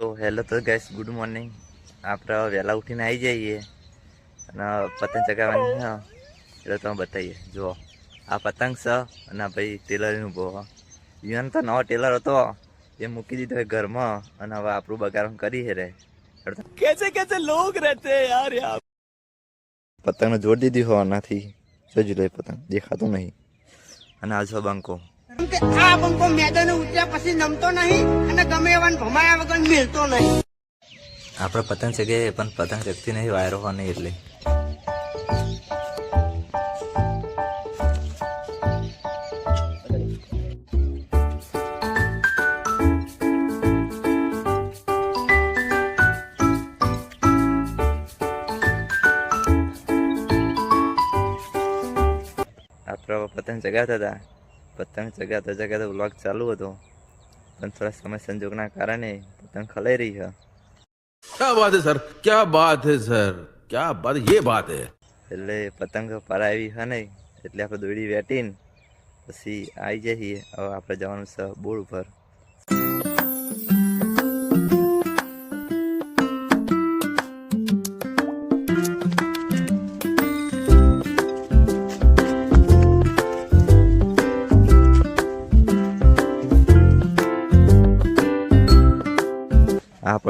તો હેલો તો gas good morning આપણે વહેલા ઉઠીને આવી જઈએ અને પતંગ ચગાવવાની હા. એટલે તમે બતાવીએ. જુઓ આ પતંગ છે અને ભાઈ ટેલરનો ઊભો યુવાન તો નવો ટેલર હતો એ મૂકી દીધો ઘરમાં અને હવે આપણું બગાડ કરી હે રે. કેસે કેસે લોગ રહેતે યાર યાર પતંગને જોડી દીધી હોવાનાથી જોજી લે પતંગ દેખાતો નહીં. અને આ છો બંકો. આ નહીં અને ગમે એવાને ભમાયા મિલતો નહીં. આપણે પતંગ ચગે પણ પતંગ ચગતી નહીં, વાયરો હોય નહીં એટલે. આપણે પતંગ ચગાવતા હતા. પતંગ ચગાતા ચગાતા વ્લોગ ચાલુ હતો. પણ થોડા સમય સંજોગના કારણે પતંગ ખલાઈ રહી છે. ક્યા વાત હે સર? ક્યા વાત હે સર? ક્યા વાત યે વાત હે. એટલે પતંગ પરાવી હે ને એટલે આપણે દોડી વેટીને પછી આવી જઈએ. હવે આપણે જવાનું છે બોર્ડ ઉપર.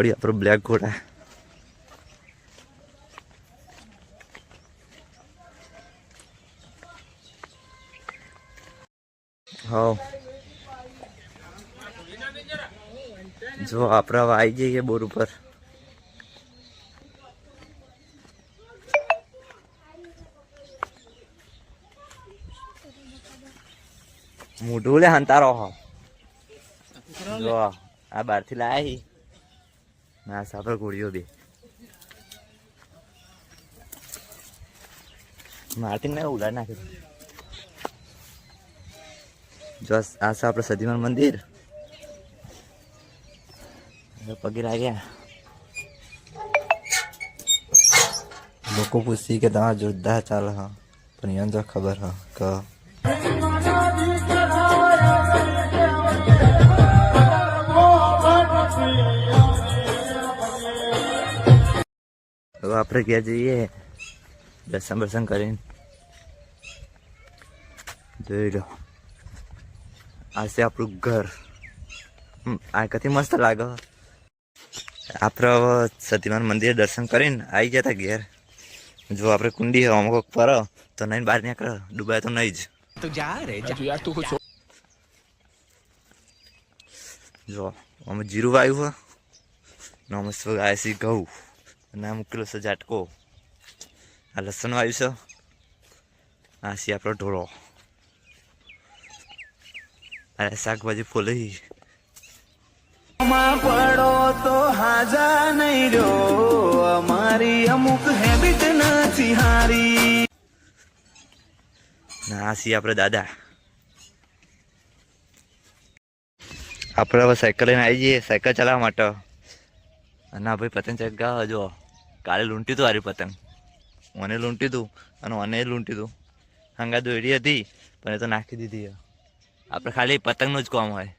આ પડી આપણો બ્લેક ઘોડા. હા જો આપણે હવે આવી જઈએ બોર ઉપર. મોઢું લે હંતારો હો જો, આ બહારથી લાયા ના સાપર ગોળીઓ બે. માર્ટિન ને ઉડાડ નાખે જો આ છે આપણે સદીમાન મંદિર. પગે લાગ્યા. લોકો પૂછી કે તમારા જોરદાર ચાલે હા, પણ તો ખબર હા, કે. હવે આપણે ગયા જઈએ. દર્શન બર્શન કરીને. જોઈ લો. આ છે આપણું ઘર. આ કથી મસ્ત લાગે. આપણે હવે સતીમાન મંદિરે દર્શન કરીને આવી ગયા હતા ઘેર. જો આપણે કુંડી અમુક કોઈક ફરો, તો નહીં બહાર નીકળો. ડૂબાય તો નહીં જ. જો, અમે જીરું વાયું હોય નમસ્તે ગાય સી ઘઉં. અને આ મૂકેલો છે ઝાટકો. આ લસણ વાયુ છે. આ છે આપણો ઢોળો. અરે શાકભાજી ફૂલી પડો તો હાજા નહીં રહ્યો. અમારી અમુક હેબિટ નથી હારી. ના સી આપણે દાદા. આપણે હવે સાયકલ લઈને આવી જઈએ સાયકલ ચલાવવા માટે. અને ભાઈ પતંગ ચગાવવા જો કાલે લૂંટી તું આરી પતંગ. મને લૂંટી તું અને મને લૂંટી તું. હંગા દોડી હતી પણ એ તો નાખી દીધી આપણે ખાલી પતંગનું જ કામ હોય.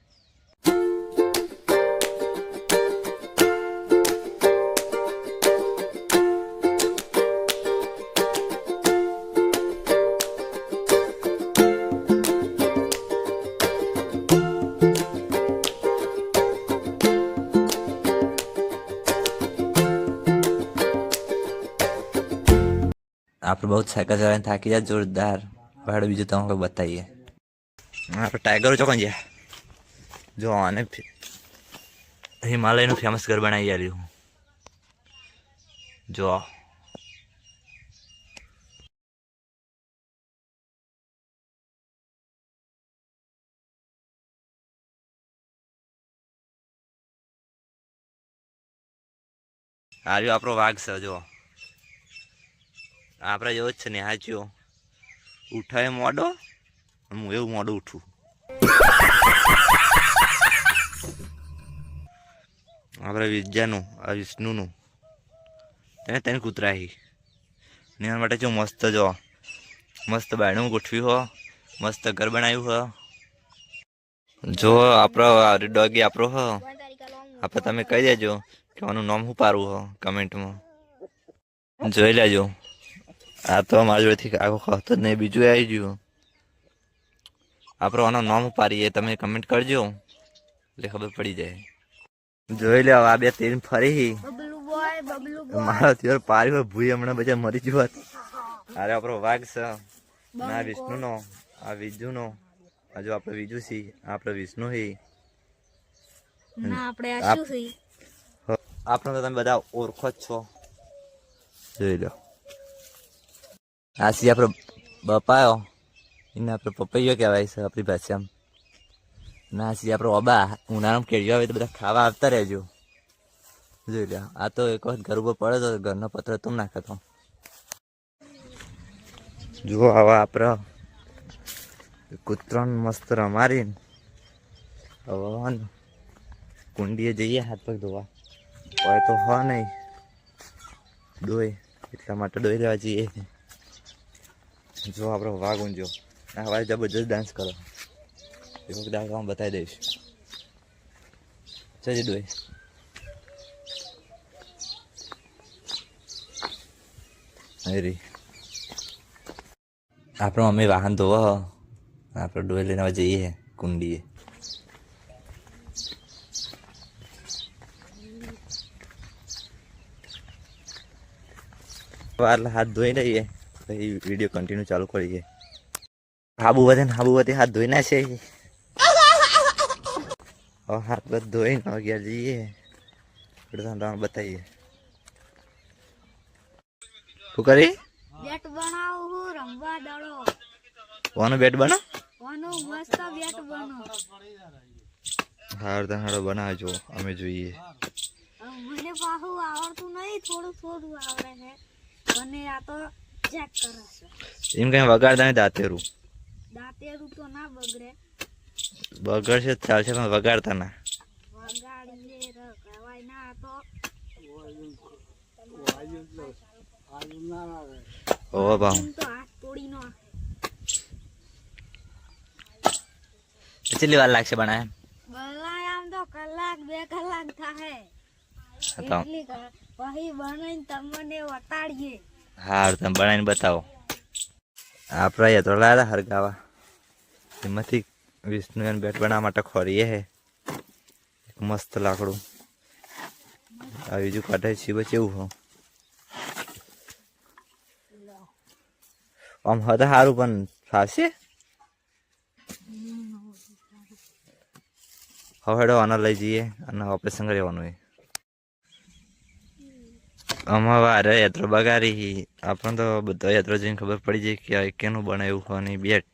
આપણે બહુ સાયકલ ચલાવીને થાકી જાય, જોરદાર. ભાડું બીજું તમને બતાવીએ. આપણે ટાઈગરો ચોકન ગયા જો આને હિમાલયનું ફેમસ ઘર બનાવી આવ્યું જો. આવ્યો આપણો વાઘ છે, જો. આપણે જેવો જ છે ને હાચ્યો ઉઠાય મોડો, હું એવું મોડું ઉઠું. આપણે વિદ્યાનું, આ વિષ્ણુનું. તેને તેને કૂતરાહી. ને એના માટે જો મસ્ત જો, મસ્ત બાયણું ગોઠવ્યું હો, મસ્ત ઘર બનાવ્યું હો. જો આપણો ડોગી આપણો હો. આપણે તમે કહી દેજો, કે આનું નામ હું પારું હો, કમેન્ટમાં. જોઈ લેજો. આ તો મારી જોડેથી આખો ખતો જ નહીં બીજું આવી ગયું. આપણો આનો નામ પારીએ તમે કમેન્ટ કરજો. એટલે ખબર પડી જાય. જોઈ લે આ બે તેલ ફરી. મારા ત્યોર પારી ભૂઈ હમણાં બધા મરી ગયો હોત. અરે આપણો વાઘ છે. ના વિષ્ણુનો. આ વિજુનો. આ જો આપણે વિજુ છી આ આપણે વિષ્ણુ હી ના આપણે તો તમે બધા ઓળખો જ છો. જોઈ લો. આ સી આપણો બપાયો એને આપણે પપૈયો કહેવાય છે આપણી ભાષામાં ના સી આપણો અબા ઉનાળામાં કેળીઓ આવે તો બધા ખાવા આવતા રહેજો જોઈ લો આ તો એક વખત ઘર ઉપર પડે તો ઘરનો પત્ર તું નાખતો જુઓ હવે આપણે કૂતરાને મસ્ત રમારીને હવે કુંડીએ જઈએ હાથ પગ ધોવા હોય તો હો નહીં દોય એટલા માટે દોઈ લેવા જઈએ જો આપણો વાઘ ઊંજો આ હવારે જબરજસ્ત ડાન્સ કરો. એ વખતે આ બતાવી દઈશ. જજે દોય હરી આપણો મમ્મી વાહન ધોવો આપણે ડોય લઈને હવે જઈએ કુંડીએ. વાર હાથ ધોઈ લઈએ. પછી વીડિયો કન્ટિન્યુ ચાલુ કરીએ. હાબુ વધે ને હાબુ વધે હાથ ધોઈ ના છે હાથ બધ ધોઈને ઘેર જઈએ. બતાવીએ. શું કરી? બેટ બનાવું રમવા દડો. કોનો બેટ બનો? કોનો મસ્ત બેટ બનો. હાર હાડો બનાવજો અમે જોઈએ. મને પાછું આવડતું નહીં થોડું થોડું આવડે છે. અને આ તો ચેક કરે છે એમ કઈ વગાડતા નહીં દાંતેરું. દાંતેરું તો ના બગડે. બગડશે ચાલશે પણ વગાડતા ના. વગાડીએ ર- કહેવાય ના તો. હાથ તોડી નો કેટલી વાર લાગશે બનાય? આમ તો કલાક બે કલાક થાય એટલી પછી બનાવીને તમને વતાડીએ હાર, તમે બનાવીને બતાવો. આપણે તો લાયા હરગાવા. એમાંથી વિષ્ણુ બેટ બનાવવા માટે ખોરીએ હે. મસ્ત લાકડું. આ બીજું કાઢે છે બસ એવું હો. આમ હતા સારું પણ ફાવશે? હવે આના લઈ જઈએ અને ઓપરેશન કરવાનું હોય. અમારા વારે યાત્રો બગાડી આપણને તો બધા યાત્રો જોઈને ખબર પડી જાય કે કેનું બનાવ્યું હોવાની બેટ.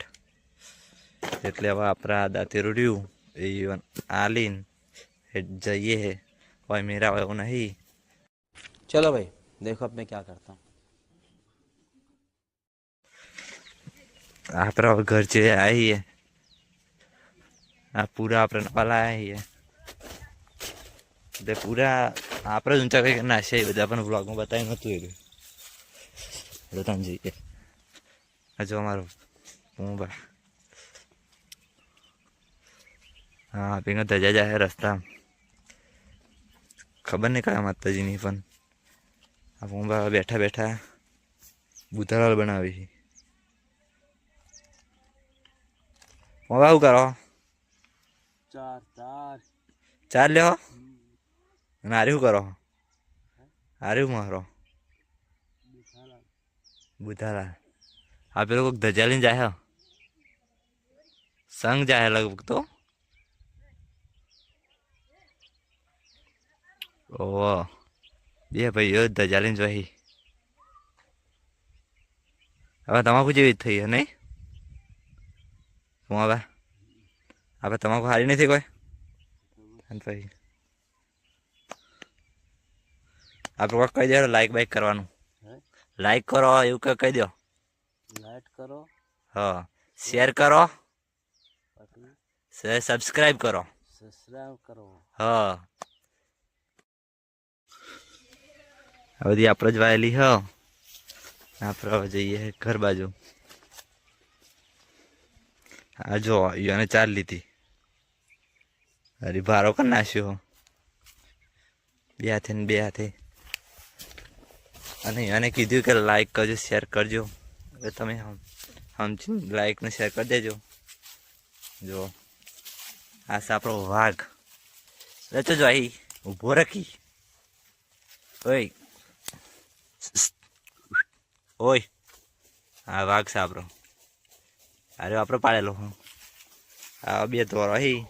એટલે હવે આપણા દાંતી રૂડ્યું. એ આલીન જઈએ હે. મેરા હોય એવું નહીં. ચલો ભાઈ દેખો અબ મેં ક્યાં કરતા હું. આપણા ઘર જે આવીએ આ પૂરા આપણે નવા આવીએ એટલે પૂરા આપણે જ ઊંચા કંઈક નાશે બધા પણ વ્લોગમાં બતાવી નહોતું એટલું એટલે તમે જઈએ હજુ અમારો મુંબા હા ભીનો ધજા જાય રસ્તા ખબર નહીં કયા માતાજીની પણ. આ મુંબા બેઠા બેઠા બુધાલાલ બનાવી છે. મુંબા શું કરો? ચાર ચાર. ચાર લ્યો. અને શું કરો? શું મારો બુધાલાલ. આ પેલો કોઈક ધજાલીને જાય. સંગ જાય લગભગ તો? ઓહો. બે ભાઈઓ ધજા લઈને જોઈ હવે તમાકુ જેવી જ થઈ નહીં? હું હવે? આપણે તમાકુ હારી નથી કોઈ? ભાઈ આપણે કહી દે લાઈક બાઈક કરવાનું. લાઈક કરો એવું કંઈ કહી દો. લાઈક કરો. હા. શેર કરો. સબસ્ક્રાઇબ કરો. સબસ્ક્રાઇબ કરો. હા. બધી આપણે જ વાયેલી હ. આપણે જઈએ ઘર બાજુ. આ જો એને ચાર લીધી. અરે ભારો કરી નાખ્યો. બે હાથે ને બે હાથે. અને એને કીધું કે લાઈક કરજો શેર કરજો. એટલે તમે સમજી લાઈક ને શેર કરી દેજો. જો, આ છે આપણો વાઘ. રચો જો અહીં ઊભો રાખી. ઓય. ઓય. આ વાઘ છે આપણો. અરે આપણો પાડેલો હું આ બે તોર અહીં.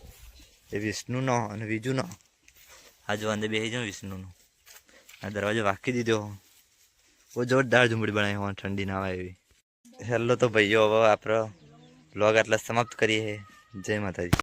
એ વિષ્ણુનો અને બીજુનો આ જો અંદર બે જાઉં વિષ્ણુનો. આ દરવાજો વાકી દીધો. બહુ જોરદાર ઝુંબડી બનાવી હોય, ઠંડી ના આવે એવી. હેલો તો ભાઈઓ, હવે આપણો બ્લોગ આટલા સમાપ્ત કરીએ. જય માતાજી.